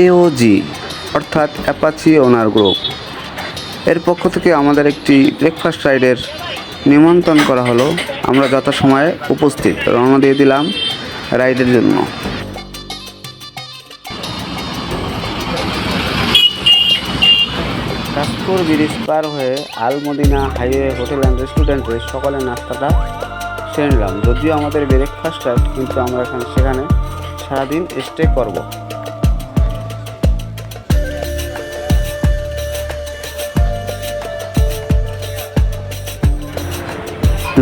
এওজি অর্থাৎ অ্যাপাচি ওনার গ্রুপ এর পক্ষ থেকে আমাদের একটি ব্রেকফাস্ট রাইডের নিমন্ত্রণ করা হলো। আমরা যথাসময়ে উপস্থিত। রওনা দিয়ে দিলাম রাইডের জন্য। কাশপুর ব্রিজ পার হয়ে আলমদিনা হাইওয়ে হোটেল অ্যান্ড রেস্টুরেন্টে সকালে নাস্তাটা সেরে নিলাম। যদিও আমাদের ব্রেকফাস্ট কিন্তু আমরা এখানে সেখানে সারাদিন স্টে করব।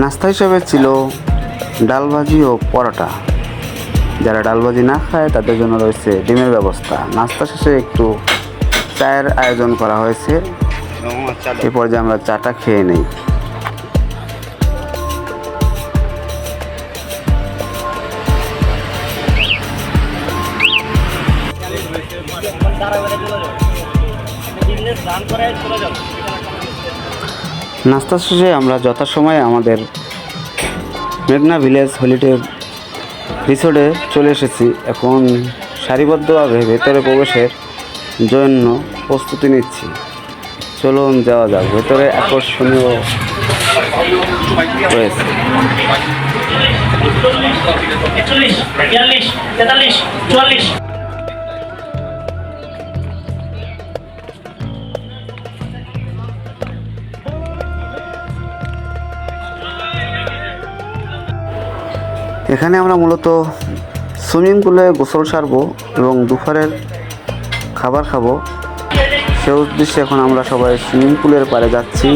নাস্তা হিসাবে ছিল ডাল ভাজি ও পরোটা। যারা ডাল ভাজি না খায়, তাদের জন্য রয়েছে ডিমের ব্যবস্থা। নাস্তা শেষে একটু চায়ের আয়োজন করা হয়েছে। এ পর্যায়ে আমরা চাটা খেয়ে নেই। নাস্তা শেষে আমরা যথাসময়ে আমাদের মেঘনা ভিলেজ হলিডে রিসোর্টে চলে এসেছি। এখন সারিবদ্ধভাবে ভেতরে প্রবেশের জন্য প্রস্তুতি নিচ্ছি। চলুন যাওয়া যাক, ভেতরে আকর্ষণীয় রয়েছে। তেতাল্লিশ, চুয়াল্লিশ। এখানে আমরা মূলত সুইমিং পুলে গোসল সারবো এবং দুপুরের খাবার খাব। সে উদ্দেশ্যে এখন আমরা সবাই সুইমিং পুলের পারে যাচ্ছি।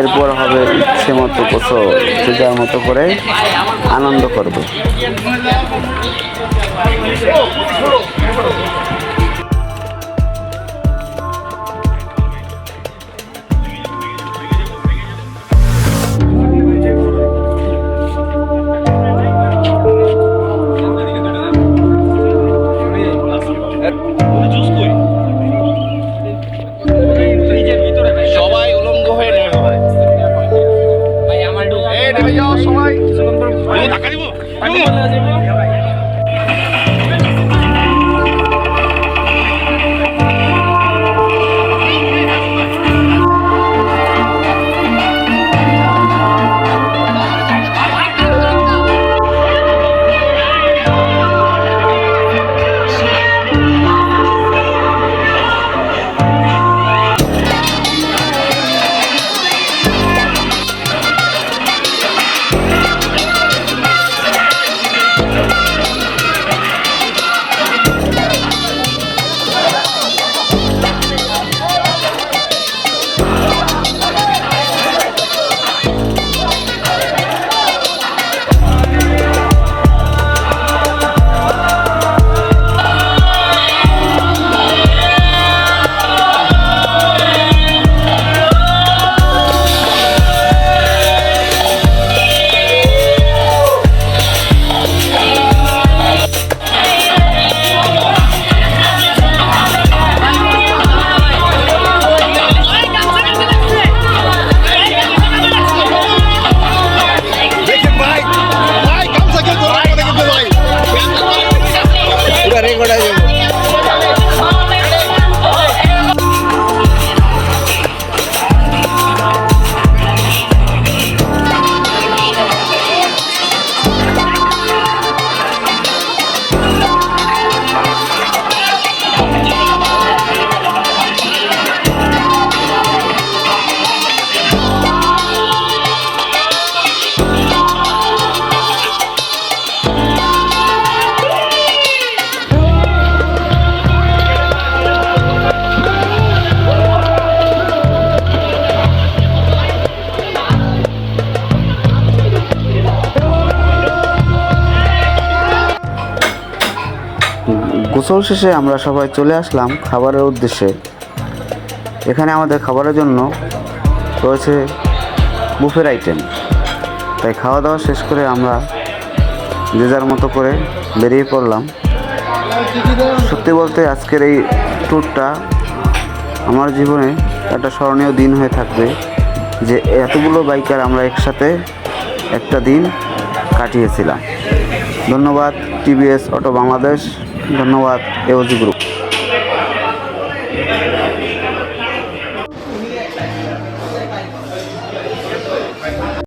এরপর হবে ইচ্ছে মতো গোসল, যে যার মতো করে আনন্দ করবে। গোসল শেষে আমরা সবাই চলে আসলাম খাবারের উদ্দেশ্যে। এখানে আমাদের খাবারের জন্য রয়েছে বুফের আইটেম। তাই খাওয়া দাওয়া শেষ করে আমরা যে যার মতো করে বেরিয়ে পড়লাম। সত্যি বলতে আজকের এই ট্যুরটা আমার জীবনে একটা স্মরণীয় দিন হয়ে থাকবে যে এতগুলো বাইকার আমরা একসাথে একটা দিন কাটিয়েছিলাম। ধন্যবাদ টিভিএস অটো বাংলাদেশ ধন্যবাদ এওজি গ্রুপ।